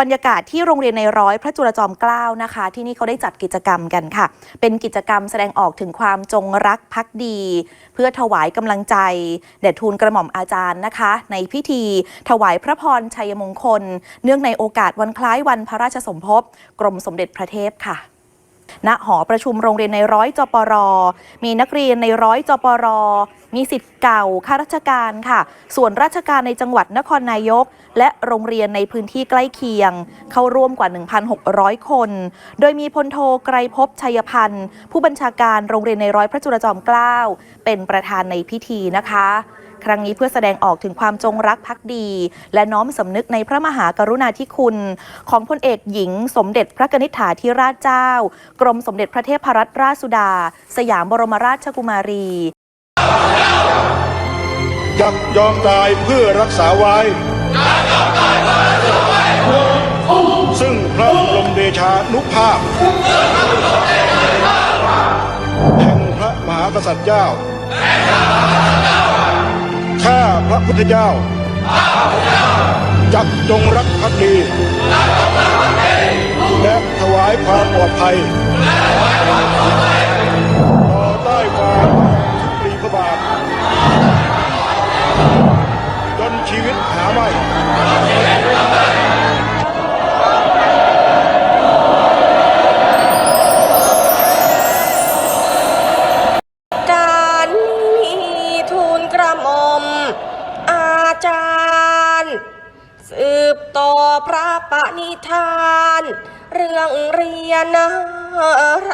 บรรยากาศที่โรงเรียนในร้อยพระจุลจอมเกล้านะคะ ที่นี่เขาได้จัดกิจกรรมกันค่ะ เป็นกิจกรรมแสดงออกถึงความจงรักภักดี เพื่อถวายกำลังใจแด่ทูลกระหม่อมอาจารย์นะคะ ในพิธีถวายพระพรชัยมงคล เนื่องในโอกาสวันคล้ายวันพระราชสมภพกรมสมเด็จพระเทพค่ะ ณหอประชุมโรงเรียนในร้อยจปร มีนักเรียนในร้อยจปร มีสิทธิ์เก่าข้าราชการค่ะ ส่วนราชการในจังหวัดนครนายก และโรงเรียนในพื้นที่ใกล้เคียง เข้าร่วมกว่า 1,600 คน โดยมีพลโทไกรภพชัยพันธ์ ผู้บัญชาการโรงเรียนในร้อยพระจุลจอมเกล้าเป็นประธานในพิธีนะคะ ครั้งนี้เพื่อแสดงออกถึงความจงรักภักดี และน้อมสำนึกในพระมหากรุณาธิคุณ ของพลเอกหญิง สมเด็จพระกนิษฐาธิราชเจ้า กรมสมเด็จพระเทพรัตนราชสุดา สยามบรมราชกุมารียักยอมตายเพื่อรักษาไว้ซึ่งพระบรมเดชานุภาพแห่งพระมหากษัตริย์เจ้า ข้าพระพุทธเจ้า จักจงรักภักดี และถวายความปลอดภัย พระปณิธาน เรื่องเรียนร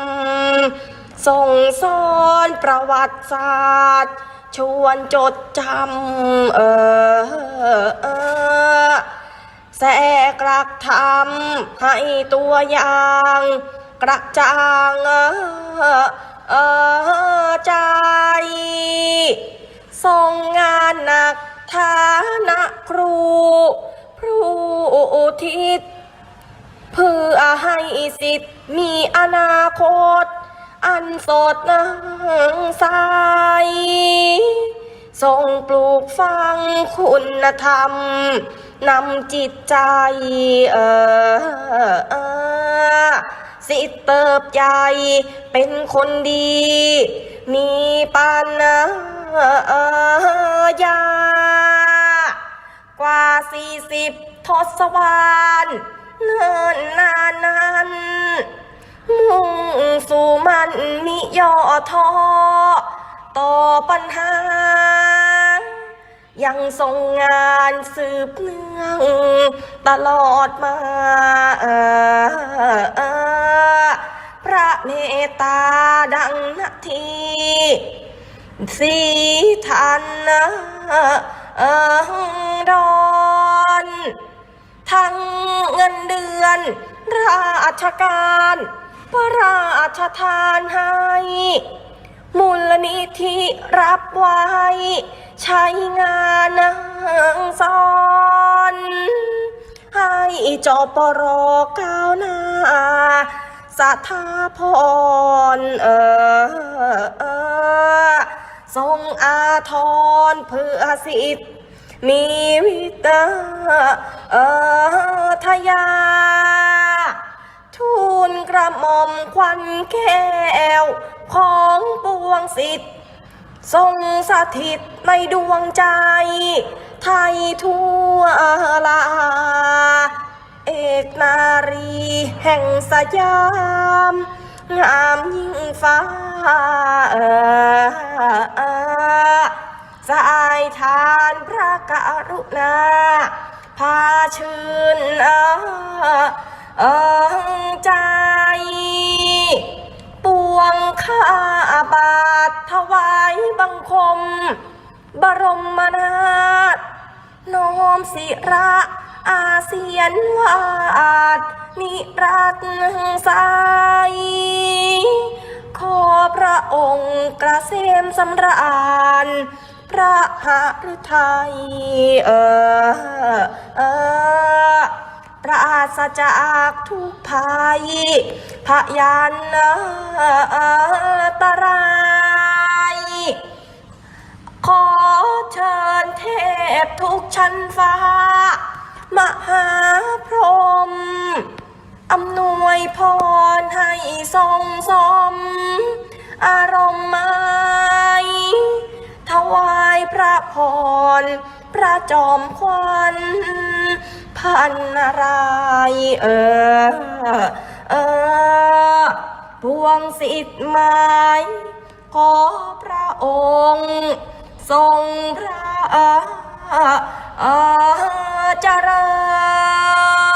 ำส่งสอนประวัติศาสตร์ ชวนจดจำเออเออแสกรักทำให้ตัวอย่างกระจ่างเออเออใจ ส่งงานหนักฐานะครู ครูอุทิศเพื่อให้สิทธิ์มีอนาคต อันสดใสส่งปลูกฝังคุณธรรมนำจิตใจเออเออสิทธิ์เติบใหญ่เป็นคนดี มีปัญญา กว่าสี่สิบทศวรรษเนิ่นนานนั้นมุ่งสู่มันมิย่อท้อต่อปัญหา ยังทรงงานสืบเนื่อง ตลอดมา พระเมตตาดังนาทีสีทันเออ ดอนทั้งเงินเดือน ราชการพระราชทานให้ มูลนิธิรับไว้ ใช้งานสอนให้จปรก้าวหน้าสถาพรเออเออ ทรงอาทรเพื่อสิทธิ์มีวิตาเออทยา ทูลกระหม่อมควันแก้ว ของปวงสิทธิ์ทรงสถิตในดวงใจ ไทยทั่วลา เอกนารีแห่งสยาม งามยิ่งฟ้าสายทานพระกรุณา พาชื่นเออเออใจ ปวงข้าบาทถวายบังคม บรมนาถน้อมศิระอาเซียนวา นิรัตน์ใสขอพระองค์กระเซมสำราญ พระหฤทัยเออเออปราศจากทุกภัยพยันตราย วยพรให้ทรงสม อารมณ์ไม้ถวายพระพร พระจอมควันพันนารายเออเออพวงสิทธิ์ไม้ขอพระองค์ ทรงพระเจริญ